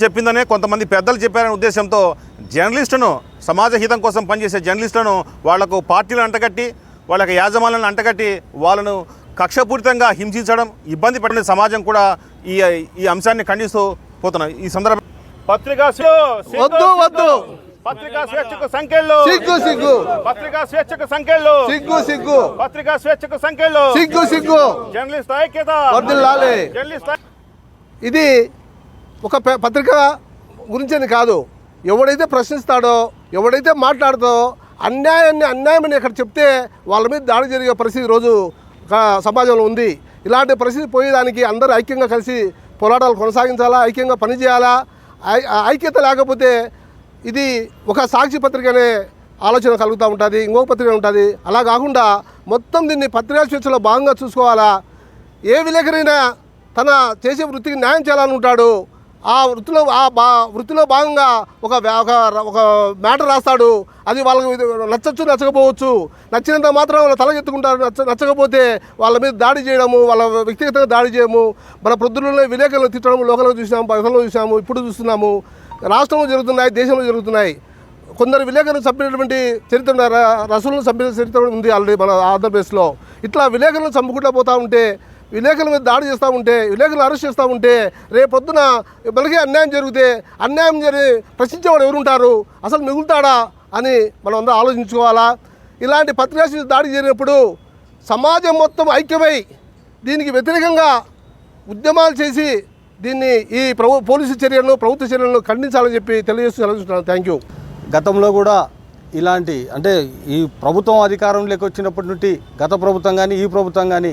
చెప్పిందనే కొంతమంది పెద్దలు చెప్పారనే ఉద్దేశంతో జర్నలిస్టును సమాజ హితం కోసం పనిచేసే జర్నలిస్టులను వాళ్ళకు పార్టీలు అంటగట్టి వాళ్ళకి యాజమాన్యాలను అంటగట్టి వాళ్ళను కక్షపూరితంగా హింసించడం ఇబ్బంది పడిన సమాజం కూడా ఈ ఈ అంశాన్ని ఖండిస్తూ పోతున్నాం ఈ సందర్భం పత్రికా స్వే- వద్దు వద్దు. పత్రికా స్వేచ్ఛకు సంఖ్యలు. సిగ్గు సిగ్గు. పత్రికా స్వేచ్ఛకు సంఖ్యలు. సిగ్గు సిగ్గు. పత్రికా స్వేచ్ఛకు సంఖ్యలు. సిగ్గు సిగ్గు. జర్నలిస్ట్ ఐక్యత. వర్ధిల్లాలి. జర్నలిస్ట్ ఐ- ఇది ఒక పత్రిక గురించని కాదు. ఎవడైతే ప్రశ్నిస్తాడో ఎవడైతే మాట్లాడతాడో అన్యాయాన్ని అన్యాయమని ఇక్కడ చెప్తే వాళ్ళ మీద దాడి జరిగే పరిస్థితి ఒక సమాజంలో ఉంది. ఇలాంటి పరిస్థితి పోయేదానికి అందరూ ఐక్యంగా కలిసి పోరాటాలు కొనసాగించాలా ఐక్యంగా పనిచేయాలా? ఐ- ఆ ఐక్యత లేకపోతే ఇది ఒక సాక్షి పత్రిక అనే ఆలోచన కలుగుతూ ఉంటుంది ఇంకొక పత్రిక ఉంటుంది. అలా కాకుండా మొత్తం దీన్ని పత్రికా స్వేచ్ఛలో భాగంగా చూసుకోవాలా? ఏ విలేకరైనా తన చేసే వృత్తికి న్యాయం చేయాలని ఉంటాడు ఆ వృత్తిలో ఆ బా వృత్తిలో భాగంగా ఒక ఒక మ్యాటర్ రాస్తాడు. అది వాళ్ళకి నచ్చచ్చు నచ్చకపోవచ్చు. నచ్చినంత మాత్రం వాళ్ళు తలగెత్తుకుంటారు నచ్చ నచ్చకపోతే వాళ్ళ మీద దాడి చేయడము వాళ్ళ వ్యక్తిగతంగా దాడి చేయము మన ప్రొద్దులలో విలేకరులు తిట్టడం లోకల్లో చూసినాము బయటలో చూసాము ఇప్పుడు చూస్తున్నాము. రాష్ట్రంలో జరుగుతున్నాయి దేశంలో జరుగుతున్నాయి. కొందరు విలేకరులు చంపినటువంటి చరిత్ర రసులను చంపిన చరిత్ర ఉంది ఆల్రెడీ మన ఆంధ్రప్రదేశ్లో. ఇట్లా విలేకరులను చంపుకుంటూ పోతూ ఉంటే విలేకరుల మీద దాడి చేస్తూ ఉంటే విలేకరులు అరెస్ట్ చేస్తూ ఉంటే రేపు పొద్దున అన్యాయం జరిగితే అన్యాయం జరిగి ప్రశ్నించేవాడు ఎవరుంటారు? అసలు మిగులుతాడా? అని మనం అందరూ ఆలోచించుకోవాలా? ఇలాంటి పత్రికాశ దాడి జరిగినప్పుడు సమాజం మొత్తం ఐక్యమై దీనికి వ్యతిరేకంగా ఉద్యమాలు చేసి దీన్ని ఈ ప్రభు పోలీసు చర్యలను ప్రభుత్వ చర్యలను ఖండించాలని చెప్పి తెలియజేస్తూ సెలవుస్తున్నాను థ్యాంక్ యూ. గతంలో కూడా ఇలాంటి అంటే ఈ ప్రభుత్వం అధికారంలోకి వచ్చినప్పటి నుండి గత ప్రభుత్వం కానీ ఈ ప్రభుత్వం కానీ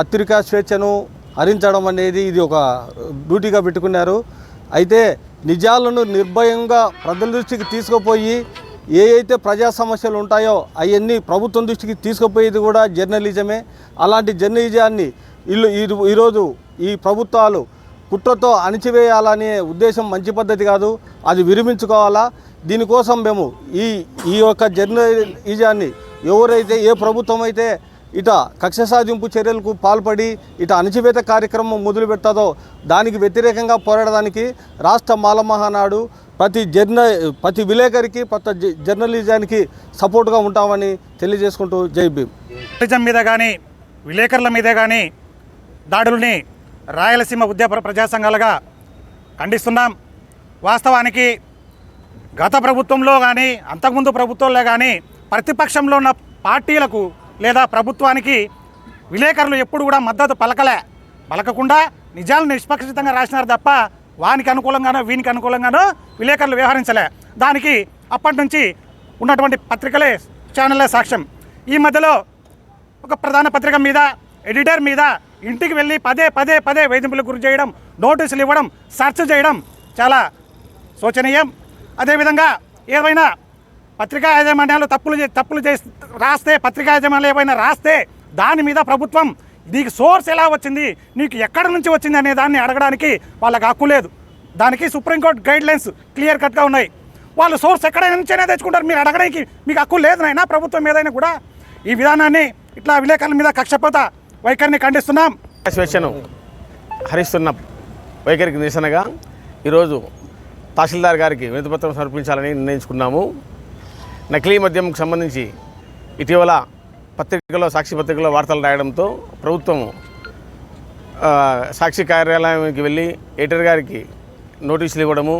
పత్రికా స్వేచ్ఛను హరించడం అనేది ఇది ఒక డ్యూటీగా పెట్టుకున్నారు. అయితే నిజాలను నిర్భయంగా ప్రజల దృష్టికి తీసుకుపోయి ఏ అయితే ప్రజా సమస్యలు ఉంటాయో అవన్నీ ప్రభుత్వం దృష్టికి తీసుకుపోయేది కూడా జర్నలిజమే. అలాంటి జర్నలిజాన్ని ఇల్లు ఈ- ఈరోజు ఈ ప్రభుత్వాలు కుట్రతో అణిచివేయాలనే ఉద్దేశం మంచి పద్ధతి కాదు. అది విరమించుకోవాలా? దీనికోసం మేము ఈ ఈ యొక్క జర్నలిజాన్ని ఎవరైతే ఏ ప్రభుత్వం అయితే ఇట కక్ష సాధింపు చర్యలకు పాల్పడి ఇట అణచివేత కార్యక్రమం మొదలు పెడతాదో దానికి వ్యతిరేకంగా పోరాడడానికి రాష్ట్ర మాలమహానాడు ప్రతి జర్న ప్రతి విలేకరికి ప్రతి జ- జర్నలిజానికి సపోర్ట్గా ఉంటామని తెలియజేసుకుంటూ జై భీమ్. జర్నలిజం మీద కానీ విలేకరుల మీద కానీ దాడుల్ని రాయలసీమ ఉద్యమ ప్రజా సంఘాలుగా ఖండిస్తున్నాం. వాస్తవానికి గత ప్రభుత్వంలో కానీ అంతకుముందు ప్రభుత్వంలో కానీ ప్రతిపక్షంలో ఉన్న పార్టీలకు లేదా ప్రభుత్వానికి విలేకరులు ఎప్పుడు కూడా మద్దతు పలకలే. పలకకుండా నిజాలు నిష్పక్షితంగా రాసినారు తప్ప వానికి అనుకూలంగానో వీనికి అనుకూలంగానో విలేకరులు వ్యవహరించలే. దానికి అప్పటి నుంచి ఉన్నటువంటి పత్రికలే ఛానళ్ళే సాక్ష్యం. ఈ మధ్యలో ఒక ప్రధాన పత్రిక మీద ఎడిటర్ మీద ఇంటికి వెళ్ళి పదే పదే పదే వేధింపులకు గురి చేయడం నోటీసులు ఇవ్వడం సెర్చ్ చేయడం చాలా శోచనీయం. అదేవిధంగా ఏదైనా పత్రికా యాజమాన్యాలు తప్పులు తప్పులు చేసి రాస్తే పత్రికా యాజమాన్యాలు ఏమైనా రాస్తే దాని మీద ప్రభుత్వం నీకు సోర్స్ ఎలా వచ్చింది నీకు ఎక్కడి నుంచి వచ్చింది అనే దాన్ని అడగడానికి వాళ్ళకి హక్కు లేదు. దానికి సుప్రీంకోర్టు గైడ్ లైన్స్ క్లియర్ కట్గా ఉన్నాయి. వాళ్ళు సోర్స్ ఎక్కడైనా నుంచైనా తెచ్చుకుంటారు. మీరు అడగడానికి మీకు హక్కు లేదు నాయనా ప్రభుత్వం ఏదైనా కూడా. ఈ విధానాన్ని ఇట్లా విలేకరుల మీద కక్షపోత వైఖరిని ఖండిస్తున్నాం. స్వేచ్ఛను హరిస్తున్న. వైఖరికి నిరసనగా ఈరోజు తహసీల్దార్ గారికి వినతిపత్రం సమర్పించాలని నిర్ణయించుకున్నాము. నకిలీ మద్యంకు సంబంధించి ఇటీవల పత్రికలో సాక్షి పత్రికలో వార్తలు రాయడంతో ప్రభుత్వం సాక్షి కార్యాలయానికి వెళ్ళి ఎడిటర్ గారికి నోటీసులు ఇవ్వడము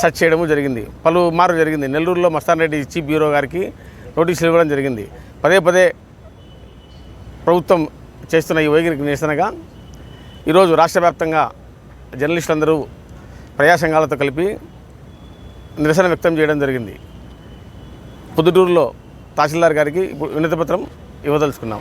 సెర్చ్ చేయడము జరిగింది. పలుమారు జరిగింది. నెల్లూరులో మస్తాన్ రెడ్డి చీఫ్ బ్యూరో గారికి నోటీసులు ఇవ్వడం జరిగింది. పదే పదే ప్రభుత్వం చేస్తున్న ఈ వైఖరికి నిరసనగా ఈరోజు రాష్ట్ర వ్యాప్తంగా జర్నలిస్టులందరూ ప్రజాసంఘాలతో కలిపి నిరసన వ్యక్తం చేయడం జరిగింది. పొద్దుటూరులో తహసీల్దార్ గారికి ఇప్పుడు వినతిపత్రం ఇవ్వదలుచుకున్నాం.